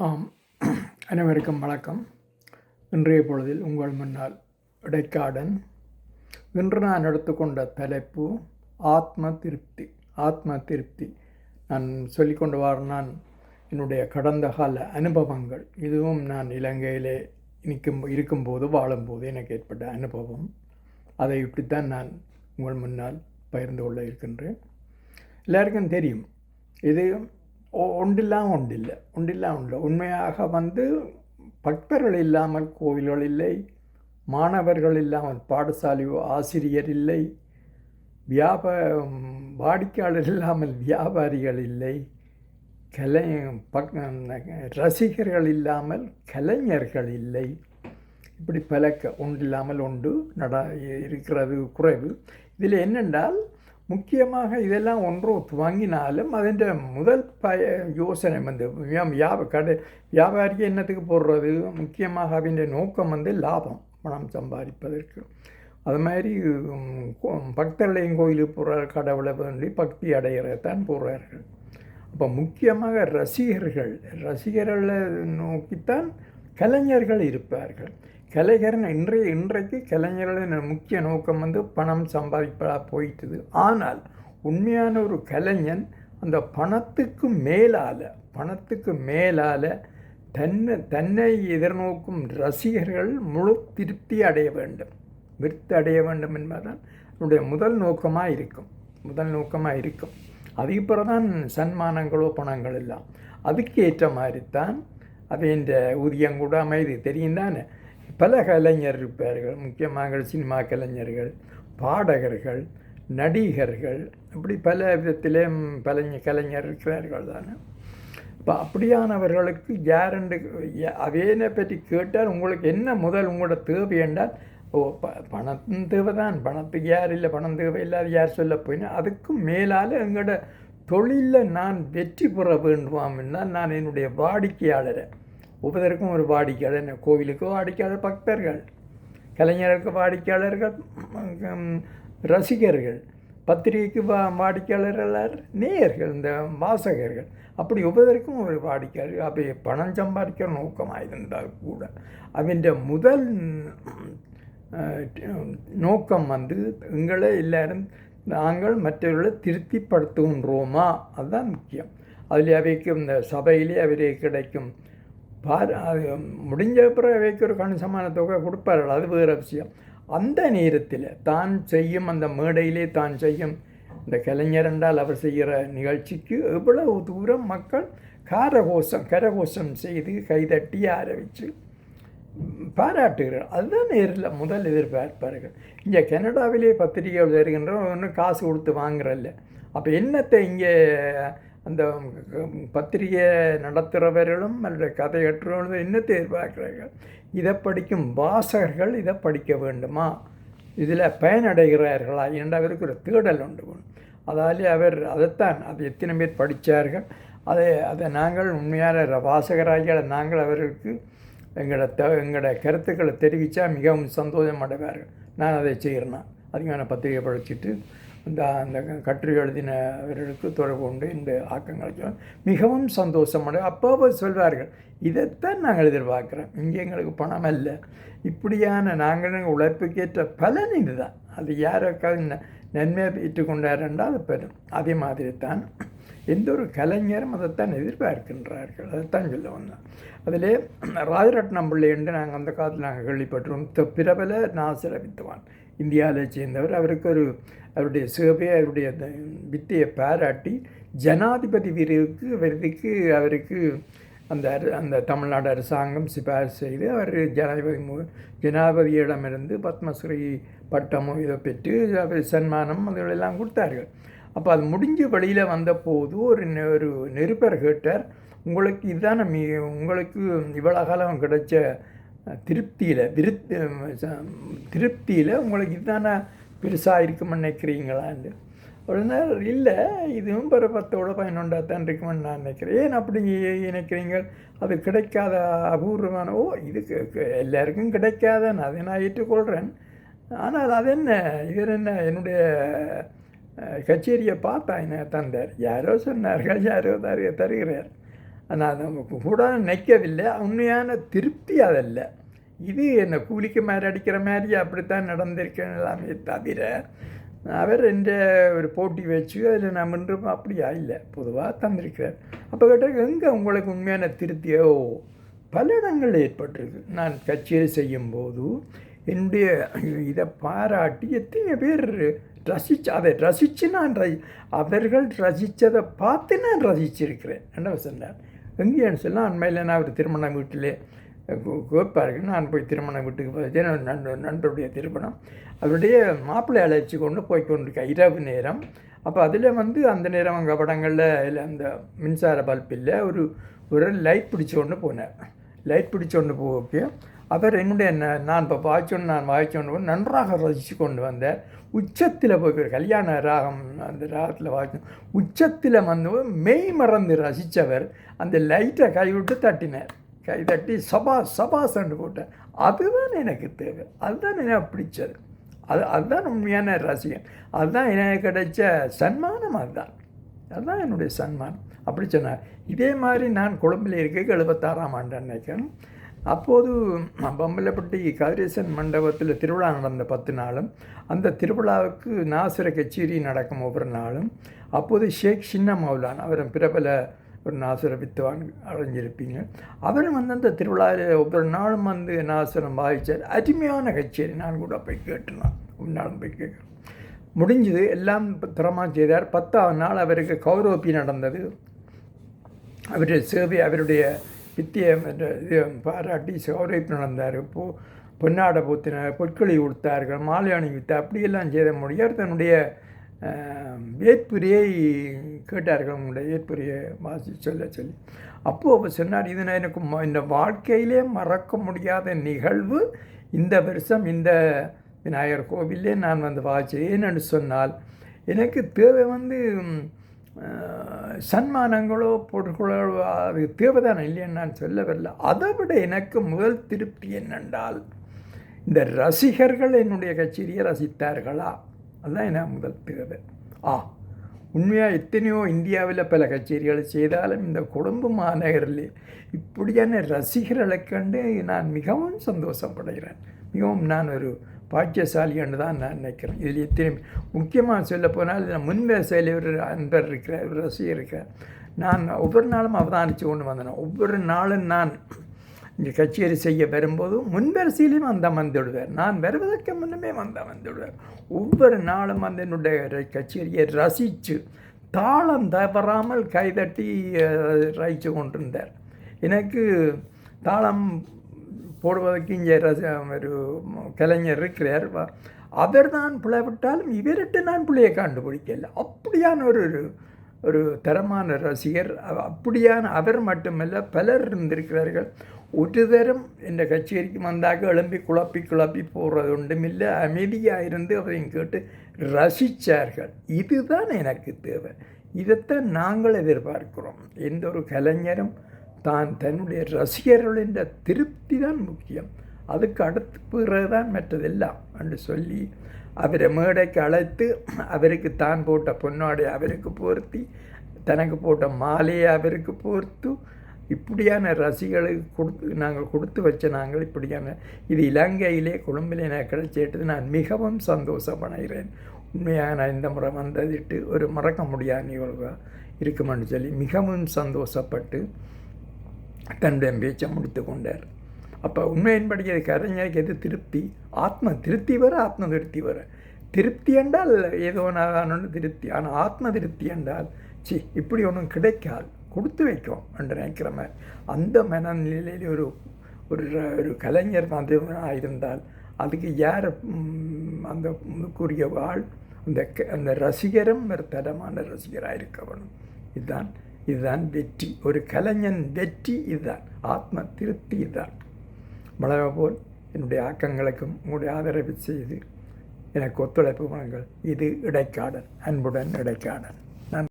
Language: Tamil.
ஆம். அனைவருக்கும் வணக்கம். இன்றைய பொழுதில் உங்கள் முன்னால் இடைக்காடன் இன்று நான் எடுத்துக்கொண்ட தலைப்பு ஆத்ம திருப்தி. ஆத்ம திருப்தி. நான் சொல்லிக்கொண்டு வர நான் என்னுடைய கடந்த கால அனுபவங்கள். இதுவும் நான் இலங்கையிலே நிற்கும் இருக்கும்போது வாழும்போது எனக்கு ஏற்பட்ட அனுபவம். அதை இப்படித்தான் நான் உங்கள் முன்னால் பகிர்ந்து கொள்ள இருக்கின்றேன். எல்லாருக்கும் தெரியும். இது ஒ- ஒன்றில்லாம் ஒன்றில்லை ஒன்றில்லாம் உண்மையாக வந்து பக்தர்கள் இல்லாமல் கோவில்கள் இல்லை. மாணவர்கள் இல்லாமல் பாடசாலை ஆசிரியர் இல்லை. வியாப வாடிக்கையாளர் இல்லாமல் வியாபாரிகள் இல்லை. கலை பக் ரசிகர்கள் இல்லாமல் கலைஞர்கள் இல்லை. இப்படி பல க ஒன்றில்லாமல் ஒன்று நட இருக்கிறது குறைவு. இதில் என்னென்றால் முக்கியமாக இதெல்லாம் ஒன்றும் துவங்கினாலும் அதன் முதல் பய யோசனை வந்து வியாப கடை வியாபாரிக்கு என்னத்துக்கு போடுறது? முக்கியமாக அவன் நோக்கம் வந்து லாபம் பணம் சம்பாதிப்பதற்கு. அது மாதிரி பக்தர்களையும் கோயிலுக்கு போகிறார் கடவுளை வேண்டி பக்தி அடையிறதான் போடுறார்கள் அப்போ முக்கியமாக ரசிகர்கள் ரசிகர்களை நோக்கித்தான் கலைஞர்கள் இருப்பார்கள். கலைஞர் இன்றைய இன்றைக்கு கலைஞர்களின் முக்கிய நோக்கம் வந்து பணம் சம்பாதிப்பதாக போயிட்டுது. ஆனால் உண்மையான ஒரு கலைஞன் அந்த பணத்துக்கு மேலால் பணத்துக்கு மேலால் தன்னை தன்னை எதிர்நோக்கும் ரசிகர்கள் முழு திருப்தி அடைய வேண்டும். விருத்தி அடைய வேண்டும் என்பதுதான் என்னுடைய முதல் நோக்கமாக இருக்கும். முதல் நோக்கமாக இருக்கும். அதுக்கு பிறகுதான் சன்மானங்களோ பணங்கள் எல்லாம். அதுக்கு ஏற்ற மாதிரி தான் அவையின் ஊதியம் கூட அமைதி தெரியும் தானே பல கலைஞர் இருப்பார்கள். முக்கியமாக சினிமா கலைஞர்கள் பாடகர்கள் நடிகர்கள் இப்படி பல விதத்திலே பல கலைஞர் இருக்கிறார்கள் தானே. இப்போ அப்படியானவர்களுக்கு கேரண்டு அவையனை பற்றி கேட்டால் உங்களுக்கு என்ன முதல் உங்களோட தேவை என்றால் ஓ ப பணத்தின் தேவை தான் பணத்துக்கு யார் இல்லை பணம் தேவை இல்லாத யார் சொல்ல போயினா அதுக்கும் மேலால் எங்களோட தொழிலில் நான் வெற்றி பெற வேண்டுமாம் என்றால் நான் என்னுடைய வாடிக்கையாளரை ஒவ்வொருத்தருக்கும் ஒரு வாடிக்கையாளர் என்ன கோவிலுக்கு வாடிக்கையாளர் பக்தர்கள். கலைஞருக்கு வாடிக்கையாளர்கள் ரசிகர்கள். பத்திரிகைக்கு வா வாடிக்கையாளர்கள் நேயர்கள் இந்த வாசகர்கள். அப்படி ஒவ்வொருத்தருக்கும் ஒரு வாடிக்கையாளர் அப்போ பணம் சம்பாதிக்கிற நோக்கமாக இருந்தால் கூட அவன் முதல் நோக்கம் வந்து எங்களை எல்லாரும் நாங்கள் மற்றவர்களை திருப்திப்படுத்துகின்றோமா? அதுதான் முக்கியம். அதில் அவைக்கு இந்த சபையிலே அவரே கிடைக்கும் பார் முடிஞ்ச பிறகு ஒரு கணிசமான தொகை கொடுப்பார்கள். அது வேறு விஷயம். அந்த நேரத்தில் தான் செய்யும் அந்த மேடையிலே தான் செய்யும். இந்த கலைஞர் என்றால் அவர் செய்கிற நிகழ்ச்சிக்கு எவ்வளவு தூரம் மக்கள் காரகோஷம் கரகோஷம் செய்து கைதட்டி ஆரம்பித்து பாராட்டுகிறார். அதுதான் நேரில் முதல் எதிர்பார்ப்பார்கள். இங்கே கனடாவிலே பத்திரிகைகள் வருகின்றோம் ஒன்றும் காசு கொடுத்து வாங்குறல்ல அப்போ என்னத்தை இங்கே அந்த பத்திரிகை நடத்துகிறவர்களும் அல்லது கதை கட்டுறவர்களும் என்னத்தை எதிர்பார்க்கிறார்கள் இதை படிக்கும் வாசகர்கள் இதை படிக்க வேண்டுமா? இதில் பயனடைகிறார்களா? என்று அவருக்கு ஒரு தேடல் உண்டு. அதாலே அவர் அதைத்தான் அது எத்தனை பேர் படித்தார்கள் அதை அதை நாங்கள் உண்மையான வாசகராகிய நாங்கள் அவருக்கு எங்களோட த எங்களோட கருத்துக்களை தெரிவித்தா மிகவும் சந்தோஷம் அடைவார்கள். நான் அதை செய்கிறேன்? அதிகமான பத்திரிகை படிச்சுட்டு இந்த அந்த கட்டுரை எழுதினவர்களுக்கு தொடர்பு கொண்டு இந்த ஆக்கங்களை மிகவும் சந்தோஷம் அடை அப்போ சொல்வார்கள் இதைத்தான் நாங்கள் எதிர்பார்க்குறோம். இங்கே எங்களுக்கு பணம் அல்ல. இப்படியான நாங்கள் உழைப்புக்கேற்ற பலன் இதுதான். அது யாருக்காவது நன்மையை பெற்றுக்கொண்டார் என்றால் அது பெறும் அதே மாதிரி தான் எந்த ஒரு கலைஞரும் அதைத்தான் எதிர்பார்க்கின்றார்கள். அதைத்தான் சொல்ல வந்தேன். அதிலே ராஜரட்னம் பிள்ளை என்று நாங்கள் அந்த காலத்தில் நாங்கள் கேள்விப்பட்டிருக்கோம் பிரபல நாசிர வித்துவான் இந்தியாவில் சேர்ந்தவர். அவருக்கு ஒரு அவருடைய சேவையை அவருடைய அந்த வித்தையை பாராட்டி ஜனாதிபதி விருதுக்கு விருதுக்கு அவருக்கு அந்த அந்த தமிழ்நாடு அரசாங்கம் சிபாரிசு செய்து அவர் ஜனாதிபதி மு- ஜனாதிபதியிடமிருந்து பத்மஸ்ரீ பட்டமும் இதை பெற்று அவர் சன்மானம் அதுகளெல்லாம் கொடுத்தார்கள். அப்போ அது முடிஞ்சு வெளியில் வந்தபோது ஒரு நெ- ஒரு நெருப்பர் கேட்டார் உங்களுக்கு இதுதானே மீ உங்களுக்கு இவ்வளோ காலம் கிடைச்ச திருப்தியில் விருத் திருப்தியில் உங்களுக்கு இதுதானே பெருசாக இருக்கும்னு நினைக்கிறீங்களான்னு உடனே இல்லை இதுவும் பிற பத்தோட பதினொன்றா தான் இருக்குமென்னு நான் நினைக்கிறேன். ஏன் அப்படி நினைக்கிறீங்க அது கிடைக்காத அபூர்வமான ஓ இது எல்லாருக்கும் கிடைக்காத நான் அதை நான் ஏற்றுக்கொள்கிறேன் ஆனால் அது என்ன? இவர் என்ன என்னுடைய கச்சேரியை பார்த்தா என்ன தந்தார்? யாரோ சொன்னார்கள் யாரோ தரு தருகிறார். நான் கூட நிற்கவில்லை உண்மையான திருப்தி அதல்ல. இது என்னை கூலிக்கு மாதிரி அடிக்கிற மாதிரி அப்படித்தான் நடந்திருக்கேன் எல்லாமே தவிர அவர் என்ற ஒரு போட்டி வச்சு அதில் நான் இன்று அப்படியா? இல்லை. பொதுவாக தந்திருக்கிறார். அப்போ கேட்டால் எங்கே உங்களுக்கு உண்மையான திருப்தியோ? பல இடங்கள் ஏற்பட்டிருக்கு. நான் கச்சேரி செய்யும்போது என்னுடைய இதை பாராட்டி எத்தனை பேர் ரசிச்சு அதை ரசித்து நான் ரசி அவர்கள் ரசித்ததை பார்த்து நான் ரசிச்சிருக்கிறேன். என்ன சொன்னார்? எங்கேன்னு சொன்னால் அண்மையில் நான் ஒரு திருமண வீட்டிலே கேட்பார்கள் நான் போய் திருமண வீட்டுக்கு போய் நண்பர் நண்பருடைய திருமணம். அவருடைய மாப்பிள்ளை அழைச்சி கொண்டு போய் கொண்டிருக்க இரவு நேரம். அப்போ அதில் வந்து அந்த நேரம் அங்கே படங்களில் அந்த மின்சார பல்ப் இல்லை ஒரு ஒரு லைட் பிடிச்ச ஒன்று போனேன் லைட் பிடிச்ச ஒன்று போக அவர் என்னுடைய நான் இப்போ வாய்ச்சோன்னு நான் வாய்ச்சோன்னு நன்றாக ரசித்து கொண்டு வந்தேன் உச்சத்தில் போய் கல்யாண ராகம் அந்த ராகத்தில் வாய்ச்சோம். உச்சத்தில் வந்து மெய் மறந்து ரசித்தவர் அந்த லைட்டை கைவிட்டு தட்டினார். கை தட்டி சபா சபா சண்டு போட்டேன் அதுதான் எனக்கு தேவை. அதுதான் எனக்கு பிடிச்சது. அது அதுதான் உண்மையான ரசிகன். அதுதான் எனக்கு கிடைச்ச சன்மானம் அதுதான். அதுதான் என்னுடைய சன்மானம். அப்படி சொன்னார். இதே மாதிரி நான் கொழும்பில் இருக்க எழுபத்தாறாம் ஆண்டு நினைக்கிறேன் அப்போது பம்பலப்பட்டி கதிரேசன் மண்டபத்தில் திருவிழா நடந்த பத்து நாளும் அந்த திருவிழாவுக்கு நாசுர கச்சேரி நடக்கும் ஒவ்வொரு நாளும் அப்போது ஷேக் சின்ன மௌலான் அவர் பிரபல ஒரு நாசுர வித்துவான் அடைஞ்சிருப்பீங்க. அவரும் வந்து அந்த திருவிழாவில் ஒவ்வொரு நாளும் வந்து நாசுரம் வாய்ச்சார். அருமையான கச்சேரி நான் கூட போய் கேட்டுனான் ஒரு நாளும் போய் கேட்குறேன். முடிஞ்சது எல்லாம் திறமாக செய்தார். பத்தாவது நாள் அவருக்கு கௌரவப்பி நடந்தது. அவருடைய சேவை அவருடைய வித்தியை இது பாராட்டி கௌரவிப்பு நடந்தார் பூ பொன்னாடை பூத்தினார் பொற்களை கொடுத்தார்கள் மாலை அணிவித்து அப்படியெல்லாம் செய்த முடியார் தன்னுடைய வேட்புரியை கேட்டார்கள். உங்களுடைய வேட்புரியை வாசி சொல்ல சொல்லி. அப்போது அவர் சொன்னார் இது நான் எனக்கு இந்த வாழ்க்கையிலே மறக்க முடியாத நிகழ்வு. இந்த வருஷம் இந்த விநாயகர் கோவிலே நான் வந்து வாசி ஏன்னு சொன்னால் எனக்கு தேவை வந்து சன்மானங்களோ பொருட்களோ அது தேவைதான் இல்லைன்னு நான் சொல்ல வரல அதை விட எனக்கு முதல் திருப்தி என்னென்றால் இந்த ரசிகர்கள் என்னுடைய கச்சேரியை ரசித்தார்களா? அதுதான் என்ன முதல் தேவை. ஆ உண்மையாக எத்தனையோ இந்தியாவில் பல கச்சேரிகளை செய்தாலும் இந்த குடும்ப மாநகரில் இப்படியான ரசிகர்களை கண்டு நான் மிகவும் சந்தோஷப்படுகிறேன். மிகவும் நான் ஒரு பாக்கியசாலி என்று தான் நான் நினைக்கிறேன். இதில் எத்தனை முக்கியமாக சொல்ல போனால் முன் வரிசையில் ஒரு அன்பர் இருக்கிறார் ரசிகர் இருக்கிறார். நான் ஒவ்வொரு நாளும் அவதானித்து கொண்டு வந்தேன். ஒவ்வொரு நாளும் நான் இங்கே கச்சேரி செய்ய வரும்போது முன்வரிசையிலையும் அந்த வந்துவிடுவார் நான் வருவதற்கு முன்னமே வந்த வந்துவிடுவார் ஒவ்வொரு நாளும் வந்து என்னுடைய கச்சேரியை ரசித்து தாளம் தவறாமல் கைதட்டி ரசித்து கொண்டிருந்தார். எனக்கு தாளம் போடுவதற்கு இங்கே ரச ஒரு கலைஞர் இருக்கிறார். அவர் தான் பிழைவிட்டாலும் இவர்கிட்ட நான் பிள்ளையை கண்டுபிடிக்கல. அப்படியான ஒரு ஒரு தரமான ரசிகர். அப்படியான அவர் மட்டுமல்ல பலர் இருந்திருக்கிறார்கள். ஒரு தரம் இந்த கச்சேரிக்கு வந்தாக எழும்பி குழப்பி குழப்பி போகிறது ஒன்றுமில்லை அமைதியாக இருந்து அவரையும் கேட்டு ரசித்தார்கள் இதுதான் எனக்கு தேவை. இதைத்தான் நாங்கள் எதிர்பார்க்கிறோம். எந்த ஒரு கலைஞரும் தான் தன்னுடைய ரசிகர்களின் திருப்தி தான் முக்கியம். அதுக்கு அடுத்து பிறகுதான் மற்றதெல்லாம் என்று சொல்லி அவரை மேடைக்கு அழைத்து அவருக்கு தான் போட்ட பொன்னாடை அவருக்கு போர்த்தி தனக்கு போட்ட மாலையை அவருக்கு போர்த்து இப்படியான ரசிகளுக்கு கொடுத்து நாங்கள் கொடுத்து வச்ச நாங்கள் இப்படியான இது இலங்கையிலே கொழும்பிலே நான் கிடைச்சிட்டது நான் மிகவும் சந்தோஷப்படுகிறேன் உண்மையாக நான் இந்த முறை வந்ததிட்டு ஒரு மறக்க முடியாத நிகழ்வாக இருக்குமென்னு சொல்லி மிகவும் சந்தோஷப்பட்டு தன்னுடைய பேச்சை முடித்து கொண்டார். அப்போ உண்மையின்படி அது எது திருப்தி? ஆத்ம திருப்தி வர ஆத்ம திருப்தி வர. திருப்தி என்றால் ஏதோ நான் திருப்தி. ஆனால் ஆத்ம திருப்தி என்றால் சி இப்படி ஒன்றும் கிடைக்காது. கொடுத்து வைக்கும் என்று நினைக்கிற மாதிரி அந்த மனநிலையில் ஒரு ஒரு ஒரு கலைஞர் வந்து இருந்தால் அதுக்கு யார் அந்த கூறிய வாழ் அந்த அந்த ரசிகரும் ஒரு தரமான ரசிகராக இருக்க வேணும் இதுதான் இதுதான் வெற்றி. ஒரு கலைஞன் வெற்றி இதுதான் ஆத்ம திருப்தி இதுதான் வளர போல் என்னுடைய ஆக்கங்களுக்கும் உங்களுடைய ஆதரவு செய்து எனக்கு ஒத்துழைப்பு வழங்கள் இது இடைக்காடன் அன்புடன் இடைக்காடன்